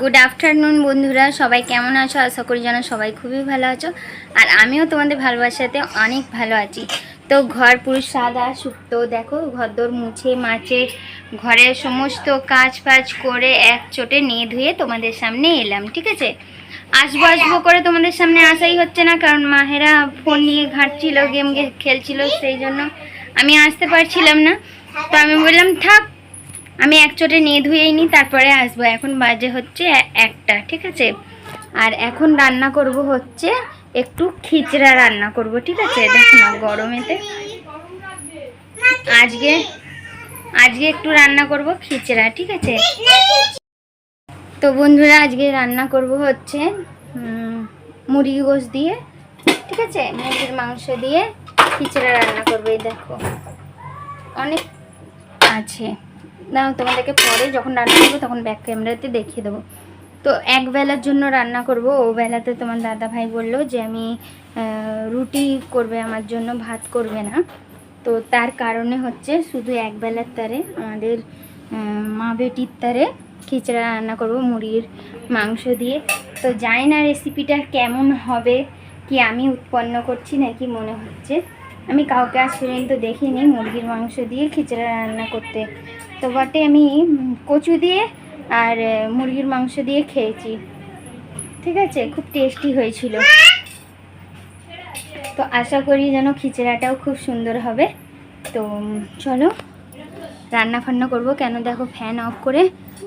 Good afternoon বন্ধুরা। সবাই কেমন আছো? আশা করি যেন সবাই খুবই ভালো আছো। আর আমিও তোমাদের ভালোবাসাতে অনেক ভালো আছি। তো ঘর পুরো সাদা শুক্তো দেখো, ঘরদোর মুছে মাছে, ঘরের সমস্ত কাজ ফাজ করে এক চোটে নিয়ে ধুয়ে তোমাদের সামনে এলাম, ঠিক আছে? আসব আসব করে তোমাদের সামনে আসাই হচ্ছে না, কারণ মাহেরা ফোন নিয়ে ঘাঁটছিল, গেম খেলছিল, সেই জন্য আমি আসতে পারছিলাম না। তো আমি বললাম, থাক আমি এক চোটে নিয়ে ধুয়েই নিই তারপরে আসব। এখন বাজে হচ্ছে একটা, ঠিক আছে? আর এখন রান্না করব হচ্ছে একটু খিচড়া রান্না করব, ঠিক আছে? দেখো না, গরমেতে। আজকে আজকে একটু রান্না করব খিচড়া, ঠিক আছে? তো বন্ধুরা, আজকে রান্না করব হচ্ছে মুরগি গোশ দিয়ে, ঠিক আছে? মুরগির মাংস দিয়ে খিচড়া রান্না করবে, এই দেখো। অনেক আছে। না, তোমাদেরকে পরে যখন রান্না করব তখন ব্যাক ক্যামেরাতে দেখিয়ে দেবো। তো এক বেলার জন্য রান্না করব। ও বেলাতে তোমার দাদা ভাই বলল যে, আমি রুটি করবে, আমার জন্য ভাত করবে না। তো তার কারণে হচ্ছে শুধু এক বেলার তারে আমাদের মা বেটির তারে খিচড়া রান্না করব মুরগির মাংস দিয়ে। তো জানি না রেসিপিটা কেমন হবে, কি আমি উৎপন্ন করছি নাকি মনে হচ্ছে। আমি কাউকে আজ পর্যন্ত দেখিনি, মুরগির মাংস দিয়ে খিচড়া রান্না করতে। তো বটে, আমি কচু দিয়ে আর মুরগির মাংস দিয়ে খেয়েছি। ঠিক আছে? খুব টেস্টি হয়েছিল। তো আশা করি যেন খিচড়াটাও খুব সুন্দর হবে। তো চলো। রান্না ফান্না করব। কেন দেখো ফ্যান অফ করে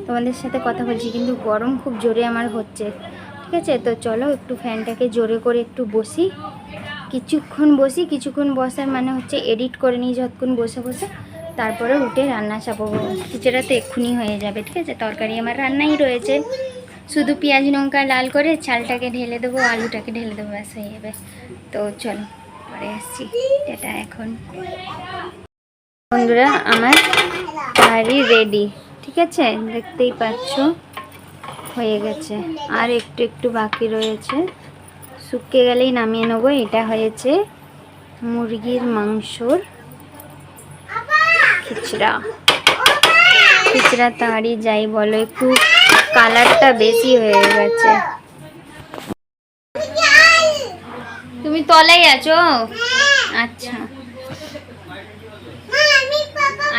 তোমাদের সাথে কথা বলছি, কিন্তু গরম খুব জোরে আমার হচ্ছে। ঠিক আছে? তো চলো, একটু ফ্যানটাকে জোরে করে একটু বসি। কিছুক্ষণ বসি, কিছুক্ষণ বসার মানে হচ্ছে এডিট করে নিই যতক্ষণ বসে বসে, তারপরে উঠে রান্না চাপাবো। খিচেড়া তো এক্ষুনি হয়ে যাবে, ঠিক আছে? তরকারি আমার রান্নাই রয়েছে। শুধু পেঁয়াজ লঙ্কা লাল করে চালটাকে ঢেলে দেবো, আলুটাকে ঢেলে দেবো, ব্যাস হয়ে যাবে। তো চলো, পরে আসছি। এটা এখন। বন্ধুরা, আমার বাড়ি রেডি ঠিক আছে? দেখতেই পাচ্ছ? হয়ে গেছে। আর একটু একটু বাকি রয়েছে। শুকিয়ে গেলেই নামিয়ে নেব। এটা হয়েছে মুরগির মাংসর খিচড়া। খিচড়া তাড়ি যাই বলো, একটু কালারটা বেশি হয়ে গেছে। তুমি তলাই আছো? আচ্ছা।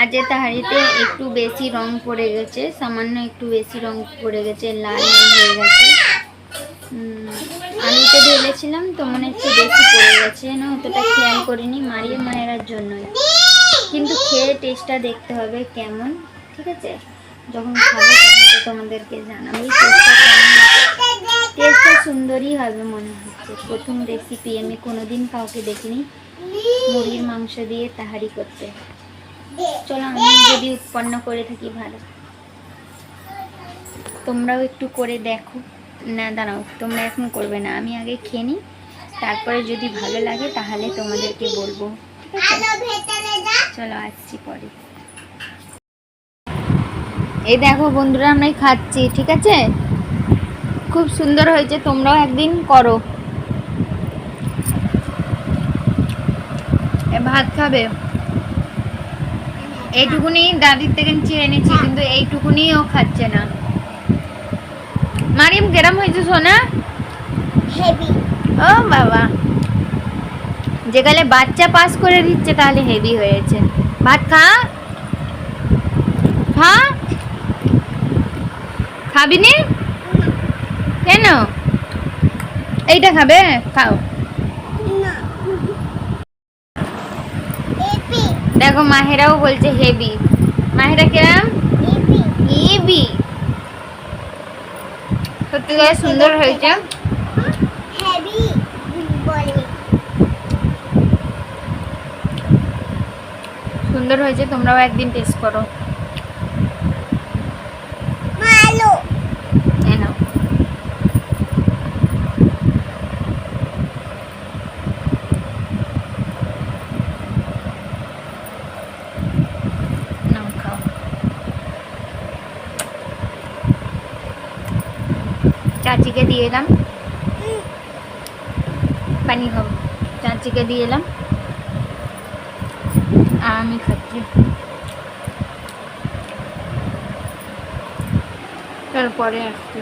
আজে তাহারিতে একটু বেশি রং পড়ে গেছে, সামান্য একটু বেশি রং পড়ে গেছে, লাল হয়ে গেছে। আলুতে ঢেলেছিলাম তো মনে হচ্ছে বেশি পড়ে গেছে না অতটা খেয়াল করিনি মারিয়ে মায়েরার জন্যই। কিন্তু খেয়ে টেস্টটা দেখতে হবে কেমন, ঠিক আছে? যখন খাব তখন তোমাদেরকে কেমন টেস্টটা সুন্দরই হবে মনে হচ্ছে। প্রথম রেসিপি আমি কোনোদিন কাউকে দেখিনি। মুরগির মাংস দিয়ে তাহারি করতে। চলো, আমি যদি উৎপন্ন করে থাকি ভালো। তোমরাও একটু করে দেখো। না দাঁড়াও তোমরা এখন করবে না। আমি আগে খেয়ে নিই তারপরে যদি ভালো লাগে তাহলে তোমাদেরকে বলব চলো আসছি পরে। এই দেখো বন্ধুরা আমরাই খাচ্ছি ঠিক আছে? খুব সুন্দর হয়েছে তোমরাও একদিন করো। এ ভাত খাবে? এইটুকুনি দাদির থেকে চেয়ে এনেছি কিন্তু এইটুকুনি ও খাচ্ছে না। মারিম কেরাম হয়েছে সোনা? হেভি ও বাবা। যেখানে বাচ্চা পাস করে দিচ্ছে তাহলে হেভি হয়েছে। ভাত খা। খা। খাবি নি? কেন? এইটা খাবে? খাও। দেখো মাহেরাও বলছে হেভি মাহেরা কেরাম? ইবি সত্যি গেলে সুন্দর হয়েছে। সুন্দর হয়েছে তোমরাও একদিন টেস্ট করো ভালো এই নাও নাও খাও চাচিকে দিয়ে এলাম। পানি খাব। চাচিকে দিয়ে এলাম। আর আমি খাচ্ছি। তারপরে আসছি।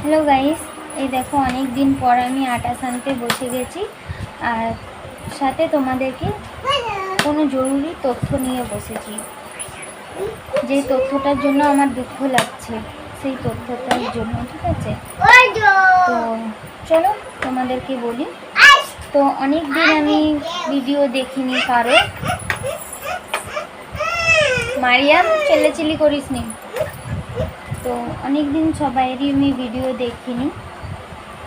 হ্যালো গাইস, এই দেখো অনেক দিন পর আমি আটা সানতে বসে গেছি। আর সাথে তোমাদেরকে কোনো জরুরি তথ্য নিয়ে বসেছি। যে তথ্যটার জন্য আমার দুঃখ লাগছে সেই তথ্যটার জন্য ঠিক আছে? তো চলো তোমাদেরকে বলি তো অনেক দিন আমি ভিডিও দেখিনি কারও। মারিয়াম চেল্লাচিল্লি করিস নি। তো অনেক দিন সবাইয়েরই আমি ভিডিও দেখিনি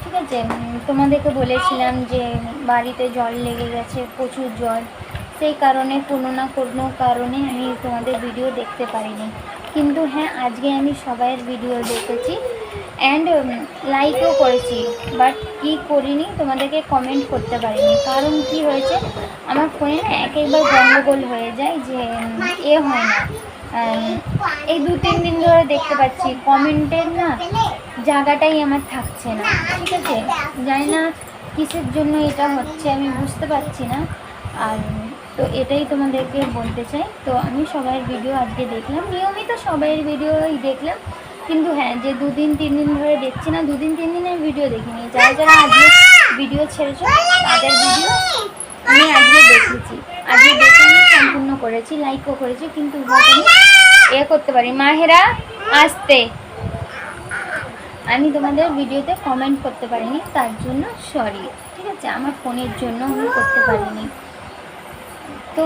ঠিক আছে? তোমাদেরকে বলেছিলাম যে বাড়িতে জল লেগে গেছে প্রচুর জল। সেই কারণে, কোনো না কোনো কারণে আমি তোমাদের ভিডিও দেখতে পারিনি। কিন্তু হ্যাঁ আজকে আমি সবাইয়ের ভিডিও দেখেছি। অ্যান্ড লাইকও করেছি। বাট কি করিনি, তোমাদেরকে কমেন্ট করতে পারিনি। কারণ কি হয়েছে, আমার ফোনে না একেবার গন্ডগোল হয়ে যায় যে এ হয় না। এই দু, তিন দিন ধরে দেখতে পাচ্ছি। কমেন্টের না জায়গাটাই আমার থাকছে না। ঠিক আছে? জানি না কিসের জন্য এটা হচ্ছে, আমি বুঝতে পারছি না। আর তো এটাই তোমাদেরকে বলতে চাই। তো আমি সবাইয়ের ভিডিও আজকে দেখলাম। নিয়মিত সবাইয়ের ভিডিওই দেখলাম। কিন্তু হ্যাঁ যে দুদিন, তিন দিন ধরে দেখছি না, দুদিন, তিন দিনের ভিডিও দেখিনি। যারা যারা আজকে ভিডিও ছেড়েছো, তাদের ভিডিও আমি আজকে দেখেছি। আজকে দেখে আমি সম্পূর্ণ করেছি লাইকও করেছি, কিন্তু এ করতে পারি। মাহেরা, আসতে। আমি তোমাদের ভিডিওতে কমেন্ট করতে পারিনি, তার জন্য সরি ঠিক আছে, আমার ফোনের জন্য আমি করতে পারিনি। তো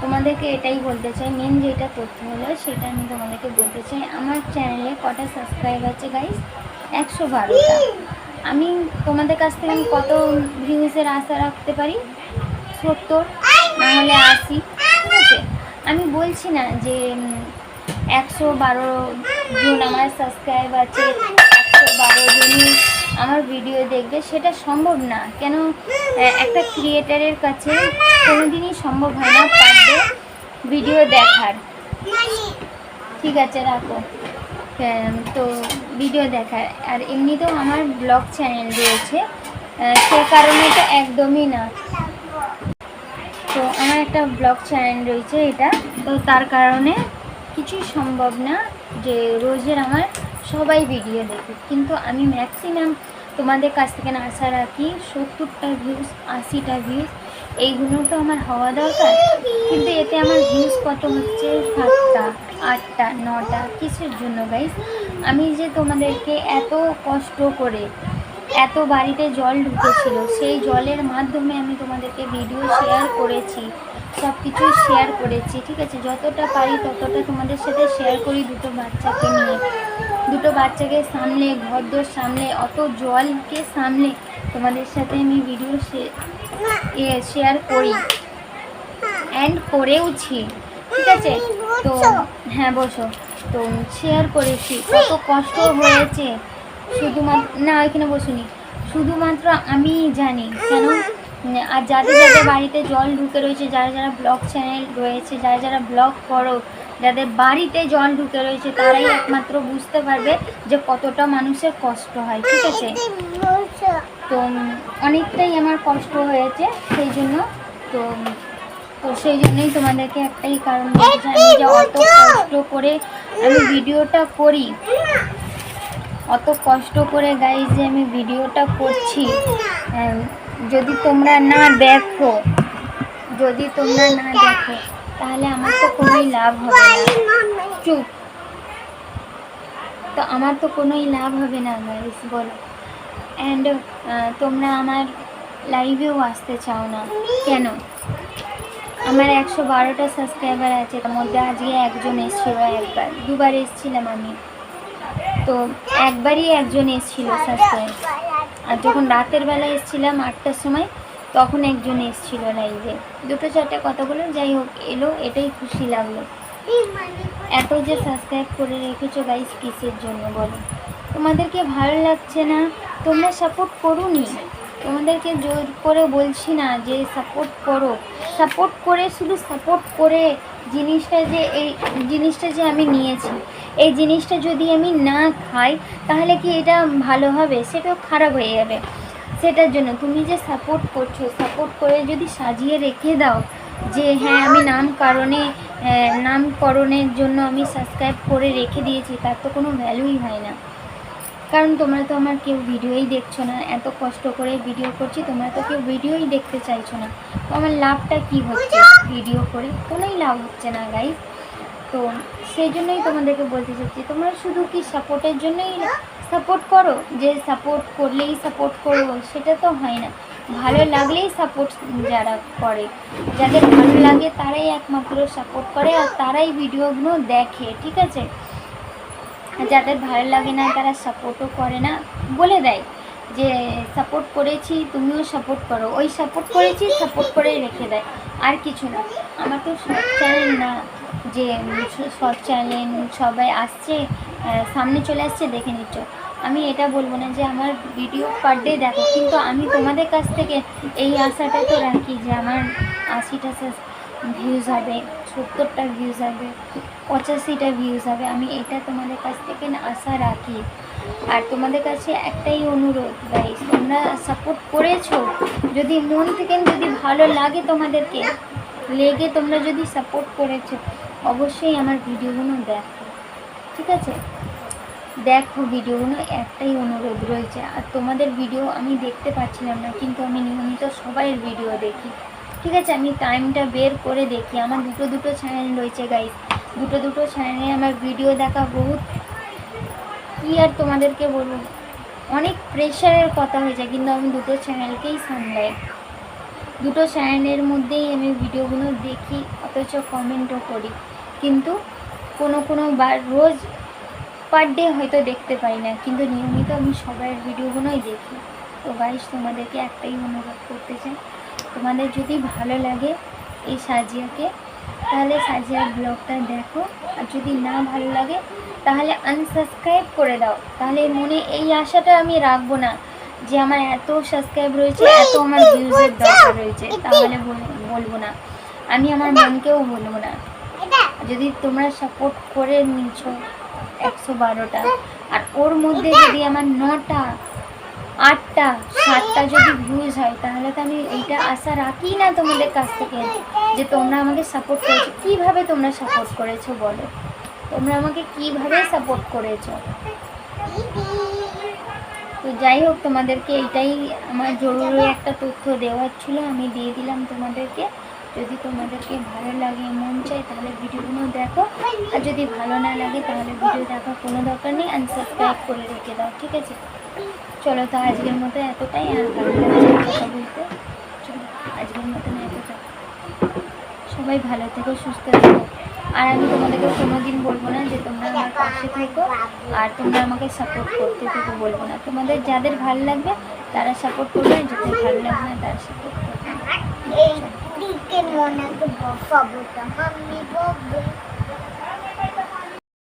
তোমাদেরকে এটাই বলতে চাই মেন যেটা তথ্য হলো সেটা আমি তোমাদেরকে বলতে চাই। আমার চ্যানেলে কটা সাবস্ক্রাইব আছে গাইস একশো বারোটা। আমি তোমাদের কাছ থেকে আমি কত ভিউজের আশা রাখতে পারি? সত্তর, নাহলে আশি, ঠিক আছে? আমি বলছি না যে একশো বারো জন আমার সাবস্ক্রাইব আছে, একশো বারো জনই আমার ভিডিও দেখবে, সেটা সম্ভব না। কেন একটা ক্রিয়েটারের কাছে কোনোদিনই সম্ভব হয় না পারবে ভিডিও দেখার। ঠিক আছে, রাখো। তো ভিডিও দেখার। আর এমনিতেও আমার ব্লগ চ্যানেল রয়েছে সে কারণে তো একদমই না। তো আমার একটা ব্লগ চ্যানেল রয়েছে এটা। তো তার কারণে কিছুই সম্ভব না যে রোজের আমার সবাই ভিডিও দেখে। কিন্তু আমি ম্যাক্সিমাম তোমাদের কাছ থেকে না আশা রাখি, সত্তরটা ভিউজ আশিটা ভিউজ এইগুলো তো আমার হওয়া দরকার। কিন্তু এতে আমার ভিউজ কত হচ্ছে? সাতটা, আটটা, নটা, কিসের জন্য গাইস আমি যে তোমাদেরকে এত কষ্ট করে এত বাড়িতে জল ঢুকেছিল, সেই জলের মাধ্যমে আমি তোমাদেরকে ভিডিও শেয়ার করেছি সব কিছুই শেয়ার করেছি, ঠিক আছে? যতটা পারি ততটা তোমাদের সাথে শেয়ার করি দুটো বাচ্চাকে নিয়ে। দুটো বাচ্চাকে সামলে ঘরদোর সামলে অত জলকে সামলে তোমাদের সাথে আমি ভিডিও শেয়ার করি অ্যান্ড করেওছি। ঠিক আছে? তো হ্যাঁ বসো। তো শেয়ার করেছি। কত কষ্ট হয়েছে। শুধুমাত্র, না, এখানে বসুনি। শুধুমাত্র আমি জানি, কেন? আর যাদের যাদের বাড়িতে জল ঢুকে রয়েছে, যারা যারা ব্লগ চ্যানেল রয়েছে, যারা যারা ব্লগ করো যাদের বাড়িতে জল ঢুকে রয়েছে তারাই একমাত্র বুঝতে পারবে যে কতটা মানুষের কষ্ট হয় ঠিক আছে? তো অনেকটাই আমার কষ্ট হয়েছে সেই জন্য। তো তো সেই জন্যই তোমাদেরকে একটাই কারণ আমি যে অত কষ্ট করে আমি ভিডিওটা করি। অত কষ্ট করে গাইজ যে আমি ভিডিওটা করছি। যদি তোমরা না দেখো যদি তোমরা না দেখো তাহলে আমার তো কোনোই লাভ হবে না। চুপ। তো আমার তো কোনোই লাভ হবে না গাইস বলো। অ্যান্ড তোমরা আমার লাইভেও আসতে চাও না। কেন? আমার একশো বারোটা সাবস্ক্রাইবার আছে, তার মধ্যে আজকে একজন এসেছিল একবার। দুবার এসেছিলাম আমি। তো একবারই একজন এসেছিল সাবস্ক্রাইব আর যখন রাতের বেলা এসেছিলাম আটটার সময় তখন একজন এসেছিল লাইভে দুটো চারটে কথা বলে যাই হোক, এলো, এটাই খুশি লাগল। এত যে সাবস্ক্রাইব করে রেখেছো গাইস কিসের জন্য বলো? তোমাদেরকে ভালো লাগছে না? তোমরা সাপোর্ট করুনি? তোমাদেরকে জোর করে বলছি না যে সাপোর্ট করো। সাপোর্ট করে শুধু সাপোর্ট করে জিনিসটা যে এই জিনিসটা যে আমি নিয়েছি। এই জিনিসটা যদি আমি না খাই, তাহলে কি এটা ভালো হবে? সেটাও খারাপ হয়ে যাবে। সেটার জন্য তুমি যে সাপোর্ট করছ সাপোর্ট করে যদি সাজিয়ে রেখে দাও যে হ্যাঁ আমি নাম কারণে নামকরণের জন্য আমি সাবস্ক্রাইব করে রেখে দিয়েছি, তার তো কোনো ভ্যালুই হয় না। কারণ তোমরা তো আমার কেউ ভিডিওই দেখছ না, এত কষ্ট করে ভিডিও করছি, তোমরা তো কেউ ভিডিওই দেখতে চাইছো না। তো আমার লাভটা কি হচ্ছে ভিডিও করে? কোনোই লাভ হচ্ছে না গাইজ তো সেই জন্যই তোমাদেরকে বলতে চাচ্ছি, তোমরা শুধু কি সাপোর্টের জন্যই সাপোর্ট করো, যে সাপোর্ট করলেই সাপোর্ট করব, সেটা তো হয় না। ভালো লাগলেই সাপোর্ট যারা করে, যাদের ভালো লাগে তারাই একমাত্র সাপোর্ট করে আর তারাই ভিডিওগুলো দেখে, ঠিক আছে? যাদের ভালো লাগে না তারা সাপোর্টও করে না। বলে দেয় যে, সাপোর্ট করেছি, তুমিও সাপোর্ট করো। ওই সাপোর্ট করেছি, সাপোর্ট করেই রেখে দেয়। আর কিছু না। আমার তো সব চ্যানেল না, যে সব চ্যানেল সবাই আসছে সামনে চলে আসছে, দেখে নিচ্ছ। আমি এটা বলব না যে আমার ভিডিও পার ডে দেখো, কিন্তু আমি তোমাদের কাছ থেকে এই আশাটা তো রাখি যে আমার আশিটা ভিউজ হবে, সত্তরটা ভিউজ হবে, পঁচাশিটা ভিউজ হবে। আমি এটা তোমাদের কাছ থেকে আশা রাখি। আর তোমাদের কাছে একটাই অনুরোধ গাইস তোমরা সাপোর্ট করেছ, যদি মন থেকে যদি ভালো লাগে তোমাদেরকে, লেগে তোমরা যদি সাপোর্ট করেছ, অবশ্যই আমার ভিডিওগুলো দেখো। ঠিক আছে? দেখো ভিডিওগুলো একটাই অনুরোধ রয়েছে। আর তোমাদের ভিডিও আমি দেখতে পাচ্ছিলাম না, কিন্তু আমি নিয়মিত সবাইয়ের ভিডিও দেখি। ঠিক আছে? আমি টাইমটা বের করে দেখি। আমার দুটো দুটো চ্যানেল রয়েছে গাইস দুটো দুটো চ্যানেলে আমার ভিডিও দেখা বহুত। কী আর তোমাদেরকে বলব? অনেক প্রেশারের কথা হয়েছে, কিন্তু আমি দুটো চ্যানেলকেই সামলাই? দুটো চ্যানেলের মধ্যেই আমি ভিডিওগুলো দেখি, অথচ কমেন্টও করি। কিন্তু কোনো কোনো বার রোজ পার ডে হয়তো দেখতে পাই না কিন্তু নিয়মিত আমি সবার ভিডিওগুলোই দেখি। তো গাইস তোমাদেরকে একটাই অনুরোধ করতে চাই তোমাদের যদি ভালো লাগে এই সাজিয়াকে তাহলে সাজিয়ার ব্লগটা দেখো আর যদি না ভালো লাগে তাহলে আনসাবস্ক্রাইব করে দাও। তাহলে মনে এই আশাটা আমি রাখব না যে আমার এত সাবস্ক্রাইব রয়েছে এত আমার ভিউজের দরকার রয়েছে তাহলে বল- বলব না। আমি আমার মনকেও বলব না। যদি তোমরা সাপোর্ট করে নিছো একশো বারোটা আর ওর মধ্যে যদি আমার নটা আটটা সাতটা যদি ভিউজ হয় তাহলে তো আমি এইটা আশা রাখি না তোমাদের কাছ থেকে যে তোমরা আমাকে সাপোর্ট করেছ। কীভাবে তোমরা সাপোর্ট করেছ বলো? তোমরা আমাকে কীভাবে সাপোর্ট করেছ? তো যাই হোক তোমাদেরকে এটাই আমার জরুরি একটা তথ্য দেওয়ার ছিল আমি দিয়ে দিলাম তোমাদেরকে। যদি তোমাদেরকে ভালো লাগে, মন চায়, তাহলে ভিডিওগুলো দেখো। আর যদি ভালো না লাগে, তাহলে ভিডিও দেখার কোনো দরকার নেই আনসাবস্ক্রাইব করে রেখে দাও, ঠিক আছে? চলো তো আজকের মতো এতটাই, আর ভালো লাগছে কথা বলতে। আজকের মতন এতটা সবাই ভালো থেকো, সুস্থ থেকো। আর আমি তোমাদেরকে কোনোদিন বলব না যে তোমরা আমার পাশে থেকো, আর তোমরা আমাকে সাপোর্ট করতে থেকো বলব না। তোমাদের যাদের ভালো লাগবে, তারা সাপোর্ট করবে যাদের ভালো লাগবে না, তারা সাপোর্ট করবে মনে তো মাম্মি বলবে